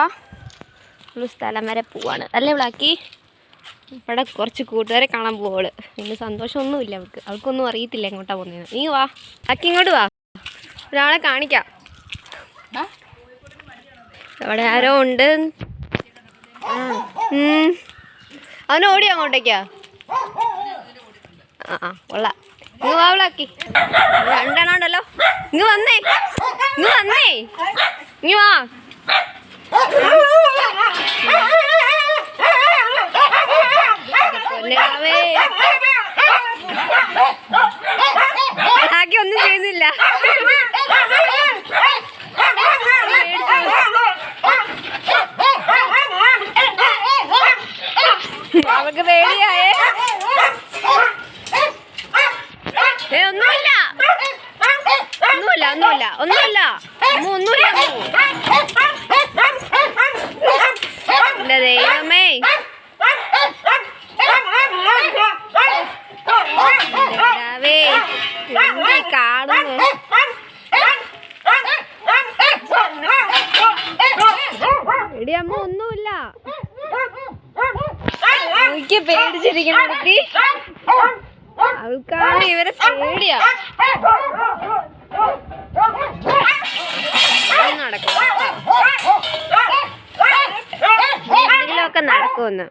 നമ്മൾ സ്ഥലം വരെ പോവാണ്. അല്ലേ വിളാക്കി. ഇവിടെ കുറച്ച് കൂട്ടുകാരെ കാണാൻ പോവൾ. പിന്നെ സന്തോഷമൊന്നുമില്ല അവൾക്ക്. അവൾക്കൊന്നും അറിയത്തില്ല എങ്ങോട്ടാ പോകുന്നത് നീ വാ. ആക്കി ഇങ്ങോട്ട് വാ. ഒരാളെ കാണിക്കാം. അവിടെ ആരോ ഉണ്ട്. അവന് ഓടിയോ ഓടി അങ്ങോട്ടേക്കാ? ആ ആ കൊള്ളാം. ഇങ്ങ് വാവളാക്കി രണ്ടെണ്ണം ഉണ്ടല്ലോ. ഇങ്ങ് വന്നേ. ഇങ്ങ് വന്നേ. ഇങ്ങ് വാ. പൊന്നേ ആക്കി ഒന്നും ചെയ്യുന്നില്ല. അവക്ക് പേടിയായേ. ഏ ഒന്നുമില്ല. ഒന്നുമില്ല ഒന്നുമില്ല. ഒന്നുമില്ല. ഒന്നുമില്ല എന്ത് ഈ കാണുന്നു? എടി അമ്മ ഒന്നുമില്ല. എനിക്ക് പേടിച്ചിരിക്കണ കുട്ടി. അവൾക്കാണ് ഇവരെ പേടിയാ. നടക്കും. എന്തെങ്കിലുമൊക്കെ നടക്കുമെന്ന്.